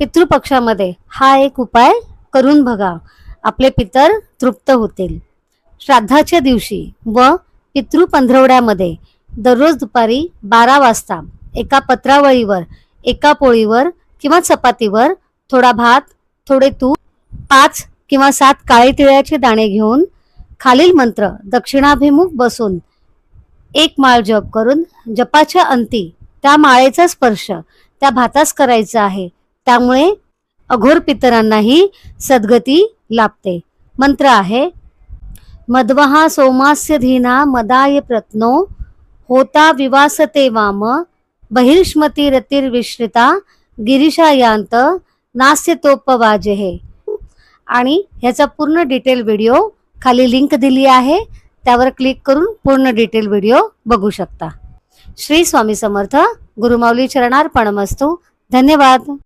पितृपक्षामध्ये हा एक उपाय करून बघा. आपले पितर तृप्त होतील. श्राद्धाच्या दिवशी व पितृ पंधरवड्यामध्ये दररोज दुपारी बारा वाजता एका पत्रावळीवर एका पोळीवर किंवा चपातीवर थोडा भात थोडे तूप पाच किंवा सात काळे तिळ्याचे दाणे घेऊन खालील मंत्र दक्षिणाभिमुख बसून एक माळ जप करून जपाच्या अंती त्या माळेचा स्पर्श त्या भातास करायचा आहे. त्यामुळे अघोर पितरांनाही सद्गती लाभते. मंत्र आहे मध्वहा सोमास्य धीना मदाय प्रत्नो होता विवासते वाम बहिर्ष्मती रतिर्विश्रिता गिरिशायांत हे आणि ह्याचा पूर्ण डिटेल व्हिडिओ खाली लिंक दिली आहे त्यावर क्लिक करून पूर्ण डिटेल व्हिडिओ बघू शकता. श्री स्वामी समर्थ गुरुमाऊली चरणार्पणमस्तू. धन्यवाद.